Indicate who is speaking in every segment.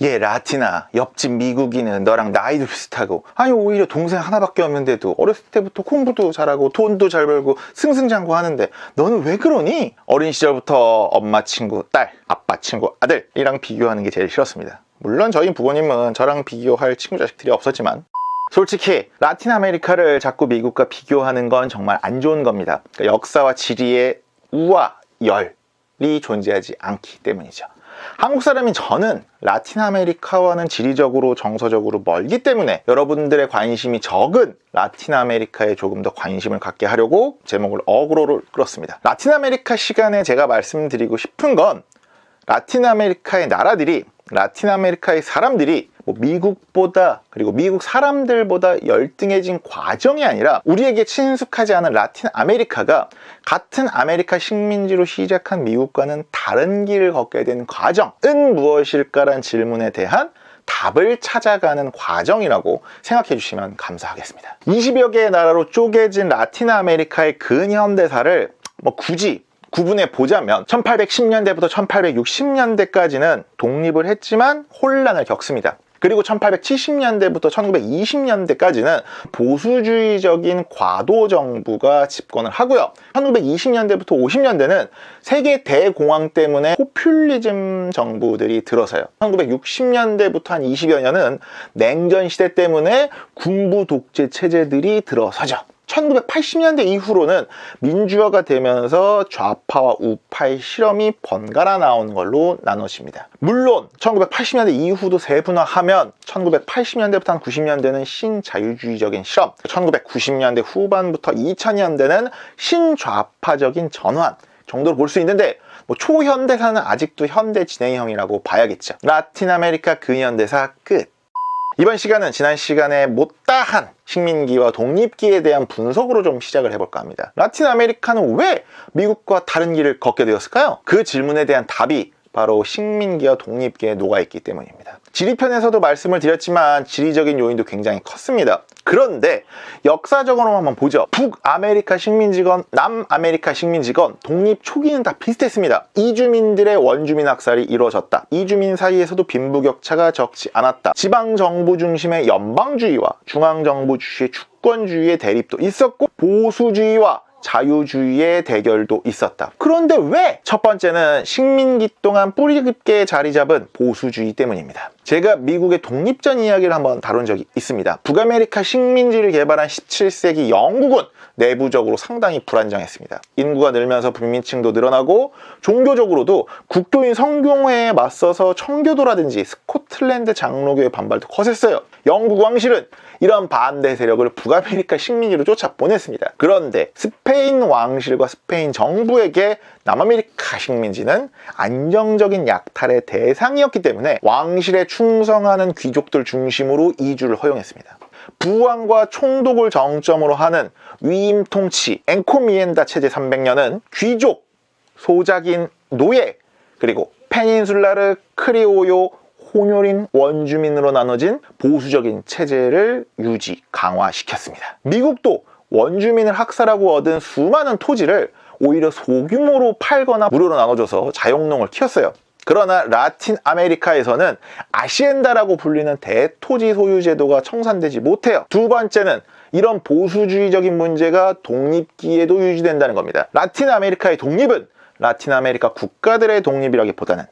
Speaker 1: 얘 라티나 옆집 미국인은 너랑 나이도 비슷하고 아니 오히려 동생 하나밖에 없는데도 어렸을 때부터 공부도 잘하고 돈도 잘 벌고 승승장구 하는데 너는 왜 그러니? 어린 시절부터 엄마 친구 딸, 아빠 친구 아들이랑 비교하는 게 제일 싫었습니다. 물론 저희 부모님은 저랑 비교할 친구 자식들이 없었지만 솔직히 라틴 아메리카를 자꾸 미국과 비교하는 건 정말 안 좋은 겁니다. 그러니까 역사와 지리의 우와 열이 존재하지 않기 때문이죠. 한국 사람인 저는 라틴 아메리카와는 지리적으로 정서적으로 멀기 때문에 여러분들의 관심이 적은 라틴 아메리카에 조금 더 관심을 갖게 하려고 제목을 어그로를 끌었습니다. 라틴 아메리카 시간에 제가 말씀드리고 싶은 건 라틴 아메리카의 나라들이 라틴 아메리카의 사람들이 뭐 미국보다 그리고 미국 사람들보다 열등해진 과정이 아니라 우리에게 친숙하지 않은 라틴 아메리카가 같은 아메리카 식민지로 시작한 미국과는 다른 길을 걷게 된 과정은 무엇일까란 질문에 대한 답을 찾아가는 과정이라고 생각해 주시면 감사하겠습니다. 20여 개의 나라로 쪼개진 라틴 아메리카의 근현대사를 뭐 굳이 구분해 보자면 1810년대부터 1860년대까지는 독립을 했지만 혼란을 겪습니다. 그리고 1870년대부터 1920년대까지는 보수주의적인 과도 정부가 집권을 하고요. 1920년대부터 50년대는 세계 대공황 때문에 포퓰리즘 정부들이 들어서요. 1960년대부터 한 20여 년은 냉전 시대 때문에 군부 독재 체제들이 들어서죠. 1980년대 이후로는 민주화가 되면서 좌파와 우파의 실험이 번갈아 나온 걸로 나눠집니다. 물론 1980년대 이후도 세분화하면 1980년대부터 한 90년대는 신자유주의적인 실험, 1990년대 후반부터 2000년대는 신좌파적인 전환 정도로 볼 수 있는데 뭐 초현대사는 아직도 현대 진행형이라고 봐야겠죠. 라틴 아메리카 근현대사 끝. 이번 시간은 지난 시간에 못다한 식민기와 독립기에 대한 분석으로 좀 시작을 해볼까 합니다. 라틴 아메리카는 왜 미국과 다른 길을 걷게 되었을까요? 그 질문에 대한 답이 바로 식민기와 독립기에 녹아있기 때문입니다. 지리편에서도 말씀을 드렸지만 지리적인 요인도 굉장히 컸습니다. 그런데 역사적으로 한번 보죠. 북아메리카 식민지건 남아메리카 식민지건 독립 초기는 다 비슷했습니다. 이주민들의 원주민 학살이 이루어졌다. 이주민 사이에서도 빈부격차가 적지 않았다. 지방정부 중심의 연방주의와 중앙정부 주시의 주권주의의 대립도 있었고 보수주의와 자유주의의 대결도 있었다. 그런데 왜? 첫 번째는 식민기 동안 뿌리 깊게 자리 잡은 보수주의 때문입니다. 제가 미국의 독립전 이야기를 한번 다룬 적이 있습니다. 북아메리카 식민지를 개발한 17세기 영국은 내부적으로 상당히 불안정했습니다. 인구가 늘면서 불민층도 늘어나고 종교적으로도 국교인 성경회에 맞서서 청교도라든지 스코틀랜드 장로교의 반발도 거셌어요. 영국 왕실은 이런 반대 세력을 북아메리카 식민지로 쫓아 보냈습니다. 그런데 스페인 왕실과 스페인 정부에게 남아메리카 식민지는 안정적인 약탈의 대상이었기 때문에 왕실에 충성하는 귀족들 중심으로 이주를 허용했습니다. 부왕과 총독을 정점으로 하는 위임 통치 앵코미엔다 체제 300년은 귀족, 소작인, 노예, 그리고 페닌술라르 크리오요 혼혈인 원주민으로 나눠진 보수적인 체제를 유지, 강화시켰습니다. 미국도 원주민을 학살하고 얻은 수많은 토지를 오히려 소규모로 팔거나 무료로 나눠줘서 자영농을 키웠어요. 그러나 라틴 아메리카에서는 아시엔다라고 불리는 대토지 소유 제도가 청산되지 못해요. 두 번째는 이런 보수주의적인 문제가 독립기에도 유지된다는 겁니다. 라틴 아메리카의 독립은 라틴 아메리카 국가들의 독립이라기보다는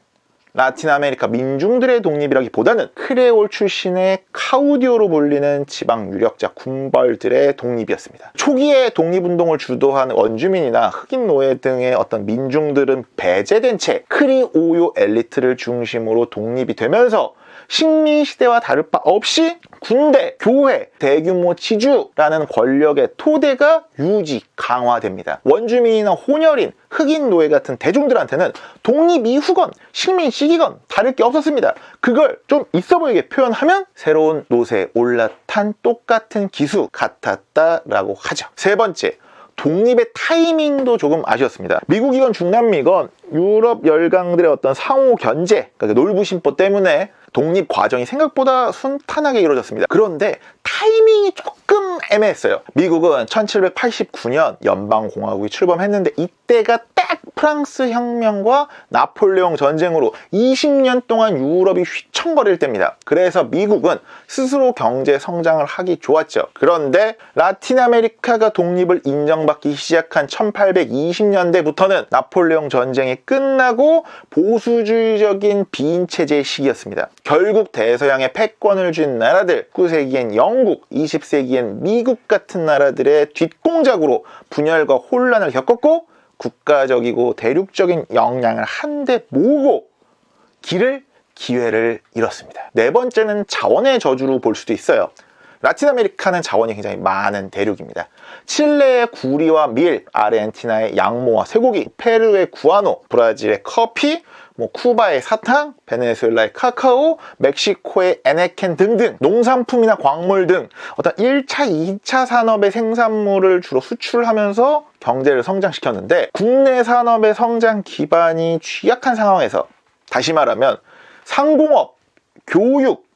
Speaker 1: 라틴 아메리카 민중들의 독립이라기보다는 크레올 출신의 카우디오로 불리는 지방 유력자 군벌들의 독립이었습니다. 초기에 독립운동을 주도한 원주민이나 흑인 노예 등의 어떤 민중들은 배제된 채 크리오요 엘리트를 중심으로 독립이 되면서 식민 시대와 다를 바 없이 군대, 교회, 대규모 지주라는 권력의 토대가 유지, 강화됩니다. 원주민이나 혼혈인, 흑인 노예 같은 대중들한테는 독립 이후건 식민 시기건 다를 게 없었습니다. 그걸 좀 있어 보이게 표현하면 새로운 노세에 올라탄 똑같은 기수 같았다라고 하죠. 세 번째, 독립의 타이밍도 조금 아쉬웠습니다. 미국이건 중남미건 유럽 열강들의 어떤 상호 견제, 그러니까 놀부심보 때문에 독립 과정이 생각보다 순탄하게 이루어졌습니다. 그런데 타이밍이 조금 애매했어요. 미국은 1789년 연방공화국이 출범했는데 이때가 프랑스 혁명과 나폴레옹 전쟁으로 20년 동안 유럽이 휘청거릴 때입니다. 그래서 미국은 스스로 경제 성장을 하기 좋았죠. 그런데 라틴 아메리카가 독립을 인정받기 시작한 1820년대부터는 나폴레옹 전쟁이 끝나고 보수주의적인 비인 체제의 시기였습니다. 결국 대서양의 패권을 쥔 나라들, 19세기엔 영국, 20세기엔 미국 같은 나라들의 뒷공작으로 분열과 혼란을 겪었고 국가적이고 대륙적인 역량을 한데 모으고 길을 기회를 잃었습니다. 네 번째는 자원의 저주로 볼 수도 있어요. 라틴 아메리카는 자원이 굉장히 많은 대륙입니다. 칠레의 구리와 밀, 아르헨티나의 양모와 쇠고기, 페루의 구아노, 브라질의 커피, 뭐 쿠바의 사탕, 베네수엘라의 카카오, 멕시코의 에네켄 등등 농산품이나 광물 등 어떤 1차, 2차 산업의 생산물을 주로 수출하면서 경제를 성장시켰는데 국내 산업의 성장 기반이 취약한 상황에서 다시 말하면 상공업, 교육,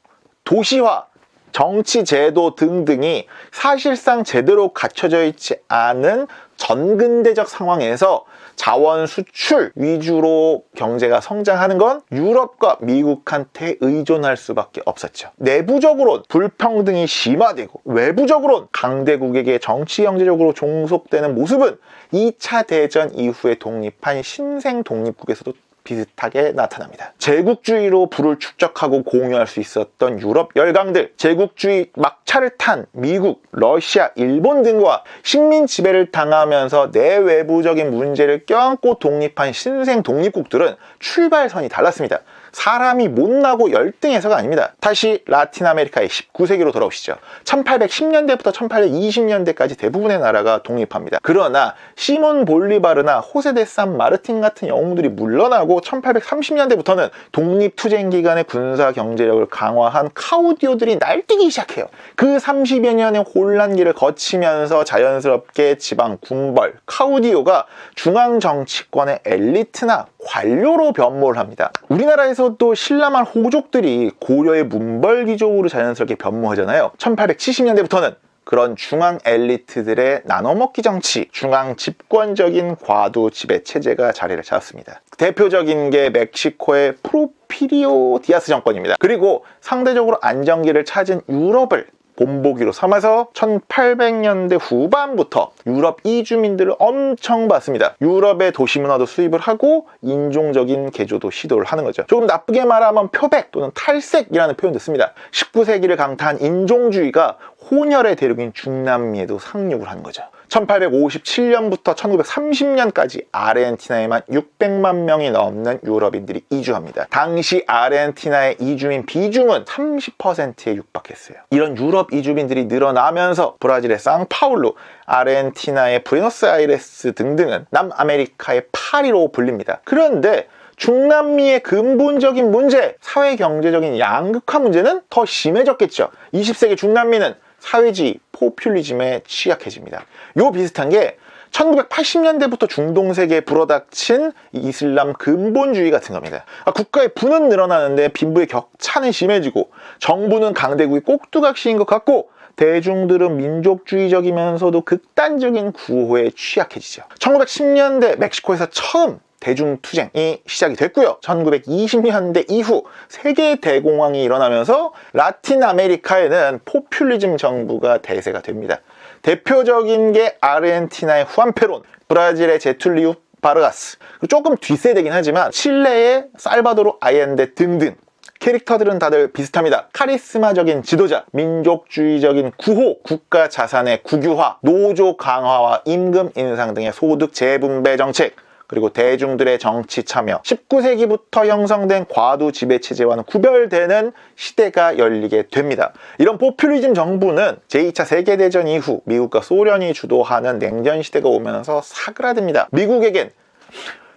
Speaker 1: 도시화, 정치 제도 등등이 사실상 제대로 갖춰져 있지 않은 전근대적 상황에서 자원 수출 위주로 경제가 성장하는 건 유럽과 미국한테 의존할 수밖에 없었죠. 내부적으로 불평등이 심화되고 외부적으로 강대국에게 정치 경제적으로 종속되는 모습은 2차 대전 이후에 독립한 신생 독립국에서도 비슷하게 나타납니다. 제국주의로 부를 축적하고 공유할 수 있었던 유럽 열강들, 제국주의 막차를 탄 미국, 러시아, 일본 등과 식민 지배를 당하면서 내외부적인 문제를 껴안고 독립한 신생 독립국들은 출발선이 달랐습니다. 사람이 못나고 열등해서가 아닙니다. 다시 라틴 아메리카의 19세기로 돌아오시죠. 1810년대부터 1820년대까지 대부분의 나라가 독립합니다. 그러나 시몬 볼리바르나 호세 데산 마르틴 같은 영웅들이 물러나고 1830년대부터는 독립투쟁 기간의 군사 경제력을 강화한 카우디오들이 날뛰기 시작해요. 그 30여 년의 혼란기를 거치면서 자연스럽게 지방 군벌 카우디오가 중앙 정치권의 엘리트나 관료로 변모를 합니다. 우리나라에서도 신라만 호족들이 고려의 문벌귀족으로 자연스럽게 변모하잖아요. 1870년대부터는 그런 중앙 엘리트들의 나눠먹기 정치, 중앙 집권적인 과도 지배 체제가 자리를 잡았습니다. 대표적인 게 멕시코의 프로피리오 디아스 정권입니다. 그리고 상대적으로 안정기를 찾은 유럽을 본보기로 삼아서 1800년대 후반부터 유럽 이주민들을 엄청 받습니다. 유럽의 도시 문화도 수입을 하고 인종적인 개조도 시도를 하는 거죠. 조금 나쁘게 말하면 표백 또는 탈색이라는 표현도 씁니다. 19세기를 강타한 인종주의가 혼혈의 대륙인 중남미에도 상륙을 하는 거죠. 1857년부터 1930년까지 아르헨티나에만 600만 명이 넘는 유럽인들이 이주합니다. 당시 아르헨티나의 이주민 비중은 30%에 육박했어요. 이런 유럽 이주민들이 늘어나면서 브라질의 상파울루, 아르헨티나의 부에노스아이레스 등등은 남아메리카의 파리로 불립니다. 그런데 중남미의 근본적인 문제, 사회 경제적인 양극화 문제는 더 심해졌겠죠. 20세기 중남미는 사회주의, 포퓰리즘에 취약해집니다. 요 비슷한 게 1980년대부터 중동 세계에 불어닥친 이슬람 근본주의 같은 겁니다. 아, 국가의 부는 늘어나는데 빈부의 격차는 심해지고 정부는 강대국의 꼭두각시인 것 같고 대중들은 민족주의적이면서도 극단적인 구호에 취약해지죠. 1910년대 멕시코에서 처음 대중투쟁이 시작이 됐고요. 1920년대 이후 세계 대공황이 일어나면서 라틴 아메리카에는 포퓰리즘 정부가 대세가 됩니다. 대표적인 게 아르헨티나의 후안페론, 브라질의 제툴리우 바르가스, 조금 뒷세대긴 하지만 칠레의 살바도르 아옌데 등등 캐릭터들은 다들 비슷합니다. 카리스마적인 지도자, 민족주의적인 구호, 국가 자산의 국유화, 노조 강화와 임금 인상 등의 소득 재분배 정책, 그리고 대중들의 정치 참여, 19세기부터 형성된 과도 지배 체제와는 구별되는 시대가 열리게 됩니다. 이런 포퓰리즘 정부는 제2차 세계대전 이후 미국과 소련이 주도하는 냉전 시대가 오면서 사그라듭니다. 미국에겐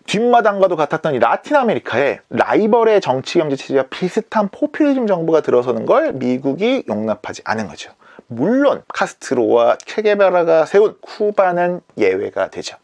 Speaker 1: 뒷마당과도 같았던 이 라틴 아메리카에 라이벌의 정치 경제 체제와 비슷한 포퓰리즘 정부가 들어서는 걸 미국이 용납하지 않은 거죠. 물론 카스트로와 체게베라가 세운 쿠바는 예외가 되죠.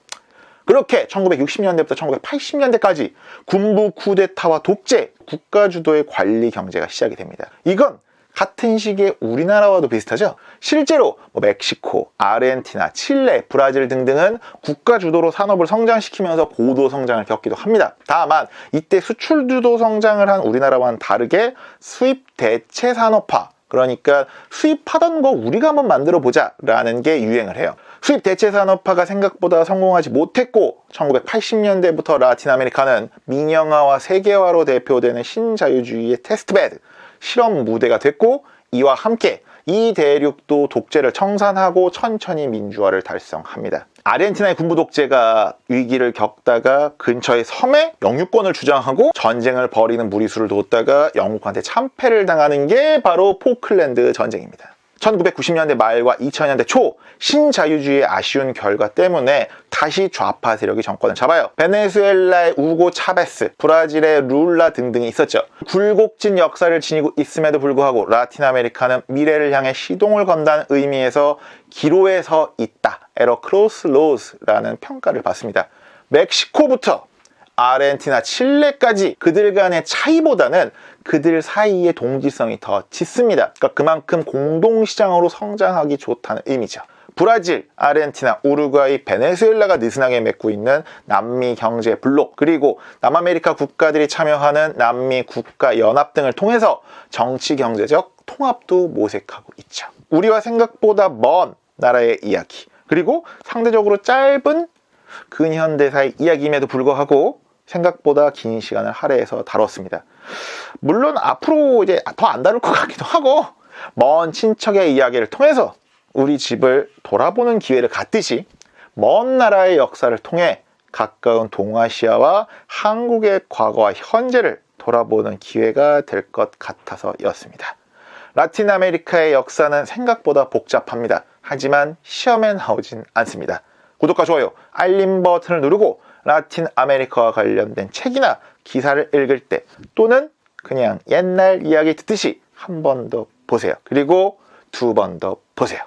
Speaker 1: 그렇게 1960년대부터 1980년대까지 군부 쿠데타와 독재, 국가 주도의 관리 경제가 시작이 됩니다. 이건 같은 시기에 우리나라와도 비슷하죠? 실제로 뭐 멕시코, 아르헨티나, 칠레, 브라질 등등은 국가 주도로 산업을 성장시키면서 고도 성장을 겪기도 합니다. 다만 이때 수출 주도 성장을 한 우리나라와는 다르게 수입 대체 산업화 그러니까 수입하던 거 우리가 한번 만들어 보자 라는 게 유행을 해요. 수입 대체 산업화가 생각보다 성공하지 못했고 1980년대부터 라틴 아메리카는 민영화와 세계화로 대표되는 신자유주의의 테스트베드 실험 무대가 됐고 이와 함께 이 대륙도 독재를 청산하고 천천히 민주화를 달성합니다. 아르헨티나의 군부 독재가 위기를 겪다가 근처의 섬에 영유권을 주장하고 전쟁을 벌이는 무리수를 뒀다가 영국한테 참패를 당하는 게 바로 포클랜드 전쟁입니다. 1990년대 말과 2000년대 초 신자유주의의 아쉬운 결과 때문에 다시 좌파 세력이 정권을 잡아요. 베네수엘라의 우고 차베스, 브라질의 룰라 등등이 있었죠. 굴곡진 역사를 지니고 있음에도 불구하고 라틴 아메리카는 미래를 향해 시동을 건다는 의미에서 기로에 서 있다. 에러 크로스 로스라는 평가를 받습니다. 멕시코부터 아르헨티나, 칠레까지 그들 간의 차이보다는 그들 사이의 동질성이 더 짙습니다. 그러니까 그만큼 공동시장으로 성장하기 좋다는 의미죠. 브라질, 아르헨티나, 우루과이, 베네수엘라가 느슨하게 맺고 있는 남미 경제 블록 그리고 남아메리카 국가들이 참여하는 남미 국가 연합 등을 통해서 정치 경제적 통합도 모색하고 있죠. 우리와 생각보다 먼 나라의 이야기 그리고 상대적으로 짧은 근현대사의 이야기임에도 불구하고 생각보다 긴 시간을 할애해서 다뤘습니다. 물론 앞으로 이제 더 안 다룰 것 같기도 하고 먼 친척의 이야기를 통해서 우리 집을 돌아보는 기회를 갖듯이 먼 나라의 역사를 통해 가까운 동아시아와 한국의 과거와 현재를 돌아보는 기회가 될 것 같아서였습니다. 라틴 아메리카의 역사는 생각보다 복잡합니다. 하지만 시험에 나오진 않습니다. 구독과 좋아요, 알림 버튼을 누르고 라틴 아메리카와 관련된 책이나 기사를 읽을 때 또는 그냥 옛날 이야기 듣듯이 한 번 더 보세요. 그리고 두 번 더 보세요.